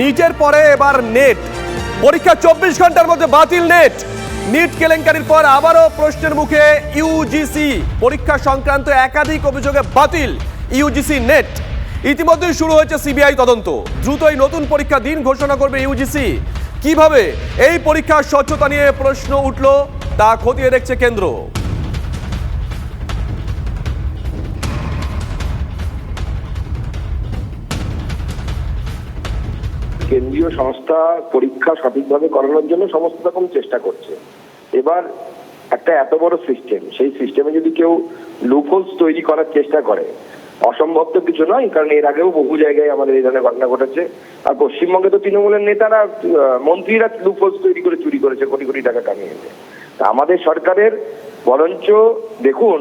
নিটের পরে এবার নেট পরীক্ষা চব্বিশ ঘণ্টার মধ্যে বাতিল নেট নিট কেলেঙ্কারির পর আবারও প্রশ্নের মুখে ইউজিসি পরীক্ষা সংক্রান্ত একাধিক অভিযোগে বাতিল ইউজিসি নেট ইতিমধ্যেই শুরু হয়েছে সিবিআই তদন্ত। দ্রুতই নতুন পরীক্ষা দিন ঘোষণা করবে ইউজিসি কীভাবে এই পরীক্ষার স্বচ্ছতা নিয়ে প্রশ্ন উঠল, তা খতিয়ে দেখছে কেন্দ্র। কেন্দ্রীয় সংস্থা পরীক্ষা সঠিকভাবে করানোর জন্য সমস্ত রকম চেষ্টা করছে। এবার একটা এত বড় সিস্টেম সেই সিস্টেমে যদি কেউ লুপহোলস তৈরি করার চেষ্টা করে, অসম্ভব তো কিছু নয়, কারণ এর আগেও বহু জায়গায় আমাদের এই ধরনের ঘটনা ঘটেছে। আর পশ্চিমবঙ্গে তো তৃণমূলের নেতারা মন্ত্রীরা লুপহোলস তৈরি করে চুরি করেছে, কোটি কোটি টাকা কামিয়েছে। আমাদের সরকারের, বরঞ্চ দেখুন,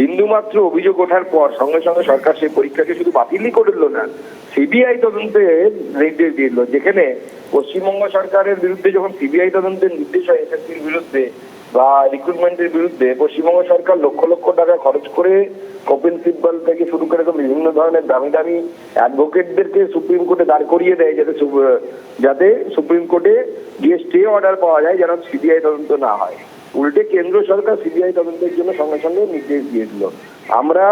বিন্দুমাত্র অভিযোগ ওঠার পর, সঙ্গে সঙ্গে সরকার সেই পরীক্ষাকে শুধু বাতিলই করল না, সিবিআই তদন্তে নির্দেশ দিল, যেখানে পশ্চিমবঙ্গ সরকারের বিরুদ্ধে যখন সিবিআই তদন্তের নির্দেশ হয়, এসএসসির বিরুদ্ধে বা রিক্রুটমেন্টের বিরুদ্ধে, পশ্চিমবঙ্গ সরকার লক্ষ লক্ষ টাকা খরচ করে কপিল সিব্বল থেকে শুরু করে বিভিন্ন ধরনের দামি দামি অ্যাডভোকেটদেরকে সুপ্রিম কোর্টে দাঁড় করিয়ে দেয়, যাতে যাতে সুপ্রিম কোর্টে গিয়ে স্টে অর্ডার পাওয়া যায়, যেন সিবিআই তদন্ত না হয়। উল্টে কেন্দ্র সরকার সিবিআই তদন্তের জন্য সঙ্গে সঙ্গে নির্দেশ দিয়ে দিল আমরা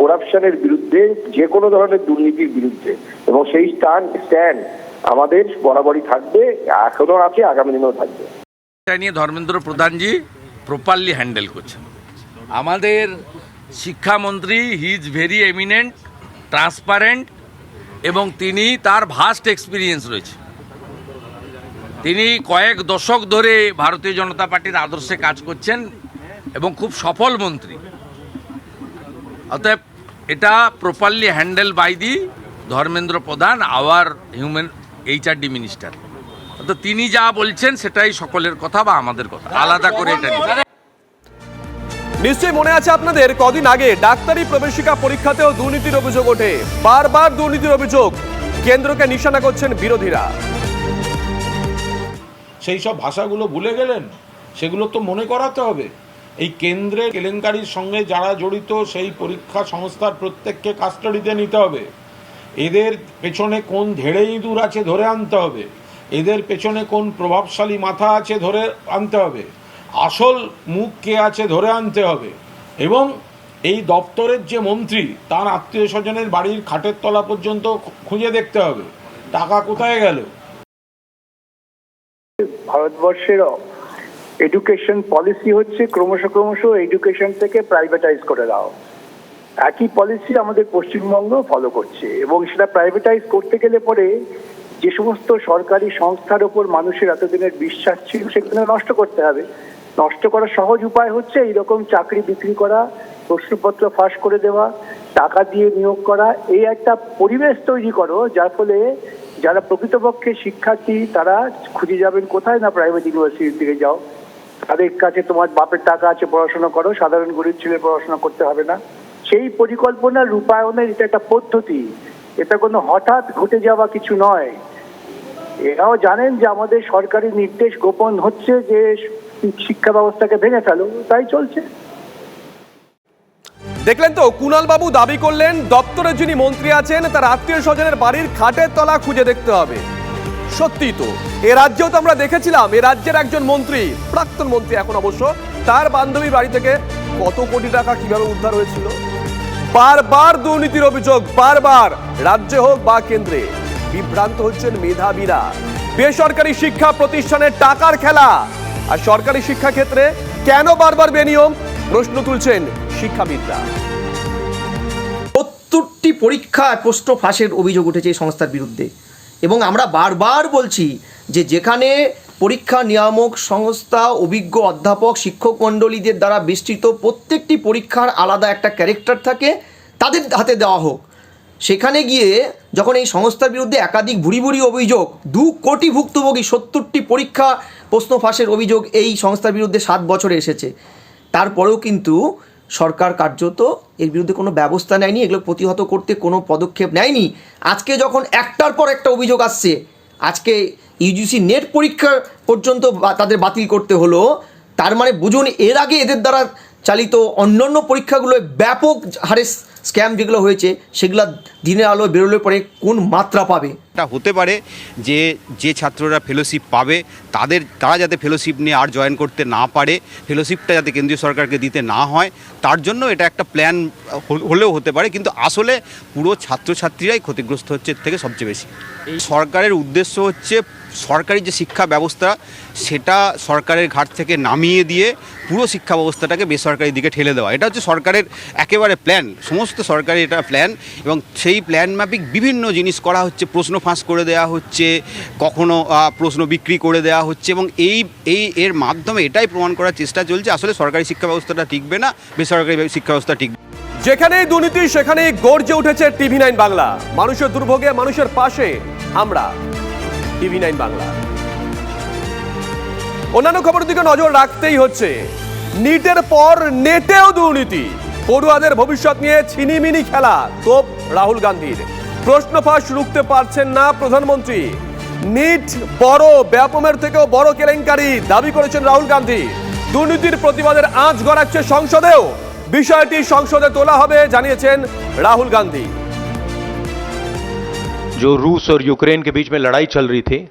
করাপশনের বিরুদ্ধে যে কোনো ধরনের দুর্নীতির বিরুদ্ধে এবং সেই স্ট্যান্ড স্ট্যান্ড আমাদের বরাবরই থাকবে এখনও আছে, আগামী দিনেও থাকবে। এটা নিয়ে ধর্মেন্দ্র প্রধানজি প্রপারলি হ্যান্ডেল করছেন। আমাদের শিক্ষামন্ত্রী he is very eminent transparent এবং তিনি তার ভাস্ট এক্সপিরিয়েন্স রয়েছে। তিনি কয়েক দশক ধরে ভারতীয় জনতা পার্টির আদর্শে কাজ করছেন এবং খুব সফল মন্ত্রী। অতএব এটা properly handle by the Dharmendra Pradhan our human HRD minister তো তিনি যা বলছেন সেটাই সকলের কথা বা আমাদের কথা। আলাদা করে এটা নিশ্চয়ই মনে আছে আপনাদের, কদিন আগে ডাক্তারি প্রবেশিকা পরীক্ষাতেও দুর্নীতির অভিযোগ ওঠে। বারবার দুর্নীতির অভিযোগ। কেন্দ্রকে নিশানা করছেন বিরোধীরা। সেই সব ভাষাগুলো ভুলে গেলেন? সেগুলো তো মনে করাতে হবে। এই কেন্দ্রের কেলেঙ্কারির সঙ্গে যারা জড়িত, সেই পরীক্ষা সংস্থার প্রত্যেককে কাস্টাডিতে নিতে হবে। এদের পেছনে কোন ধেড়ে ইঁদুর আছে ধরে আনতে হবে। এদের পেছনে কোন প্রভাবশালী মাথা আছে ধরে আনতে হবে। আসল মুখ কে আছে ধরে আনতে হবে। এবং এই দপ্তরের যে মন্ত্রী, তার আত্মীয় স্বজনের বাড়ির খাটের তলা পর্যন্ত খুঁজে দেখতে হবে। টাকা কোথায় গেল? ভারতবর্ষের এডুকেশন পলিসি হচ্ছে ক্রমশ ক্রমশ এডুকেশন থেকে প্রাইভেটাইজ করে দাও একই পলিসি আমাদের পশ্চিমবঙ্গ ফলো করছে এবং সেটা প্রাইভেটাইজ করতে গেলে পরে যে সমস্ত সরকারি সংস্থার ওপর মানুষের এতদিনের বিশ্বাস ছিল সেগুলো নষ্ট করতে হবে। নষ্ট করার সহজ উপায় হচ্ছে এইরকম চাকরি বিক্রি করা, প্রশ্নপত্র ফাঁস করে দেওয়া, টাকা দিয়ে নিয়োগ করা, এই একটা পরিবেশ তৈরি করো, যার ফলে যারা প্রকৃতপক্ষে শিক্ষার্থী, তারা খুঁজে যাবেন কোথায় না প্রাইভেট ইউনিভার্সিটির দিকে যাও। তাদের কাছে তোমার বাপের টাকা আছে, পড়াশোনা করো। সাধারণ গরিব ছেলে পড়াশোনা করতে হবে না। সেই পরিকল্পনা রূপায়ণের এটা একটা পদ্ধতি। এটা কোনো হঠাৎ ঘটে যাওয়া কিছু নয়। এরাও জানেন যে আমাদের সরকারি নির্দেশ গোপন হচ্ছে যে শিক্ষা ব্যবস্থাকে ভেঙে ফেলো, তাই চলছে। দেখলেন তো কুণাল বাবু দাবি করলেন দপ্তরের যিনি মন্ত্রী আছেন, তার আত্মীয় স্বজনের বাড়ির খাটের তলা খুঁজে দেখতে হবে। সত্যি তো, এ রাজ্যেও তো আমরা দেখেছিলাম, এ রাজ্যের একজন মন্ত্রী, প্রাক্তন মন্ত্রী এখন অবশ্য, তার বান্ধবীর বাড়ি থেকে কত কোটি টাকা কীভাবে উদ্ধার হয়েছিল? বারবার দুর্নীতির অভিযোগ, বারবার, রাজ্যে হোক বা কেন্দ্রে। বিভ্রান্ত হচ্ছেন মেধাবীরা। বেসরকারি শিক্ষা প্রতিষ্ঠানের টাকার খেলা। আর সরকারি শিক্ষা ক্ষেত্রে কেন বারবার বেনিয়ম? প্রশ্ন তুলছেন শিক্ষাবিদরা। সত্তরটি পরীক্ষায় প্রশ্ন ফাঁসের অভিযোগ উঠেছে এই সংস্থার বিরুদ্ধে। এবং আমরা বারবার বলছি যে যেখানে পরীক্ষা নিয়ামক সংস্থা, অভিজ্ঞ অধ্যাপক, শিক্ষক মণ্ডলীদের দ্বারা বিস্তৃত প্রত্যেকটি পরীক্ষার আলাদা একটা ক্যারেক্টার থাকে, তাদের হাতে দেওয়া হোক। সেখানে গিয়ে যখন এই সংস্থার বিরুদ্ধে একাধিক ভুরি ভুরি অভিযোগ, দু কোটি ভুক্তভোগী সত্তরটি পরীক্ষা, প্রশ্ন ফাঁসের অভিযোগ এই সংস্থার বিরুদ্ধে সাত বছরে এসেছে। তারপরেও কিন্তু সরকার কার্যত এর বিরুদ্ধে কোনো ব্যবস্থা নেয়নি, এগুলো প্রতিহত করতে কোনো পদক্ষেপ নেয়নি। আজকে যখন একটার পর একটা অভিযোগ আসছে, আজকে ইউজিসি নেট পরীক্ষা পর্যন্ত তাদের বাতিল করতে হলো, তার মানে বুঝুন, এর আগে এদের দ্বারা চালিত অন্যান্য পরীক্ষাগুলোয় ব্যাপক হারে স্ক্যাম যেগুলো হয়েছে, সেগুলো দিনের আলো বেরোলে পরে কোন মাত্রা পাবে? এটা হতে পারে যে যে ছাত্ররা ফেলোশিপ পাবে, তাদের, তারা যাতে ফেলোশিপ নিয়ে আর জয়েন করতে না পারে ফেলোশিপটা যাতে কেন্দ্রীয় সরকারকে দিতে না হয়, তার জন্য এটা একটা প্ল্যান হলেও হতে পারে, কিন্তু আসলে পুরো ছাত্রছাত্রীরাই ক্ষতিগ্রস্ত হচ্ছে থেকে সবচেয়ে বেশি। সরকারের উদ্দেশ্য হচ্ছে সরকারি যে শিক্ষা ব্যবস্থা, সেটা সরকারের ঘাট থেকে নামিয়ে দিয়ে পুরো শিক্ষা ব্যবস্থাটাকে বেসরকারি দিকে ঠেলে দেওয়া। এটা হচ্ছে সরকারের একেবারে প্ল্যান সমস্ত সরকারি এটা প্ল্যান এবং সেই প্ল্যান মাফিক বিভিন্ন জিনিস করা হচ্ছে, প্রশ্ন ফাঁস করে দেওয়া হচ্ছে, কখনো প্রশ্ন বিক্রি করে দেওয়া হচ্ছে এবং এই এই এর মাধ্যমে এটাই প্রমাণ করার চেষ্টা চলছে, আসলে সরকারি শিক্ষা ব্যবস্থাটা টিকবে না, বেসরকারি শিক্ষা ব্যবস্থা টিকবে। যেখানেই দুর্নীতি, সেখানেই গর্জে উঠেছে টিভি নাইন বাংলা। মানুষের দুর্ভোগে, মানুষের পাশে, আমরা। TV nine Bangla. অন্যান্য খবরের দিকে নজর রাখতেই হচ্ছে, নিটের পর নেটেও দুর্নীতি। পড়ুয়াদের ভবিষ্যৎ নিয়ে ছিনিমিনি খেলা, তোপ রাহুল গান্ধীর। প্রশ্ন ফাঁস রুখতে পারছেন না প্রধানমন্ত্রী। নিট বড় ব্যাপমের থেকেও বড় কেলেঙ্কারি দাবি করেছেন রাহুল গান্ধী। দুর্নীতির প্রতিবাদের আঁচ গড়াচ্ছে সংসদেও। বিষয়টি সংসদে তোলা হবে, জানিয়েছেন রাহুল গান্ধী। जो रूस और यूक्रेन के बीच में लड़ाई चल रही थी,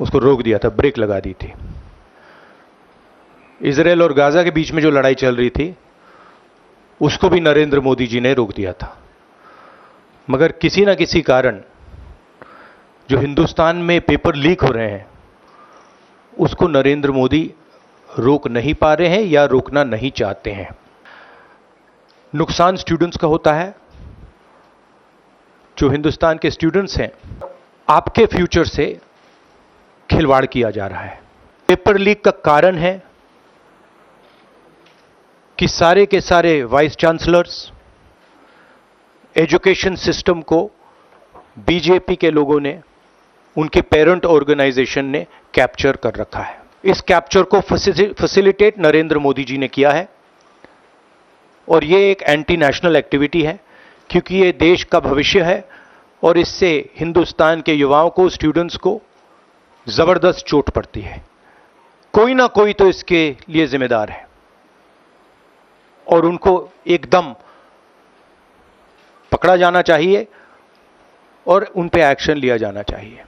उसको रोक दिया था, ब्रेक लगा दी थी। इसराइल और गाजा के बीच में जो लड़ाई चल रही थी, उसको भी नरेंद्र मोदी जी ने रोक दिया था। मगर किसी न किसी कारण, जो हिंदुस्तान में पेपर लीक हो रहे हैं, उसको नरेंद्र मोदी रोक नहीं पा रहे हैं या रोकना नहीं चाहते हैं। नुकसान स्टूडेंट्स का होता है जो हिंदुस्तान के स्टूडेंट्स हैं, आपके फ्यूचर से खिलवाड़ किया जा रहा है। पेपर लीक का कारण है कि सारे के सारे वाइस चांसलर्स एजुकेशन सिस्टम को बीजेपी के लोगों ने, उनके पेरेंट ऑर्गेनाइजेशन ने कैप्चर कर रखा है। इस कैप्चर को फैसिलिटेट नरेंद्र मोदी जी ने किया है और ये एक एंटी नेशनल एक्टिविटी है। क्योंकि ये देश का भविष्य है और इससे हिंदुस्तान के युवाओं को स्टूडेंट्स को ज़बरदस्त चोट पड़ती है। कोई ना कोई तो इसके लिए जिम्मेदार है। और उनको एकदम पकड़ा जाना चाहिए और उन पे एक्शन लिया जाना चाहिए।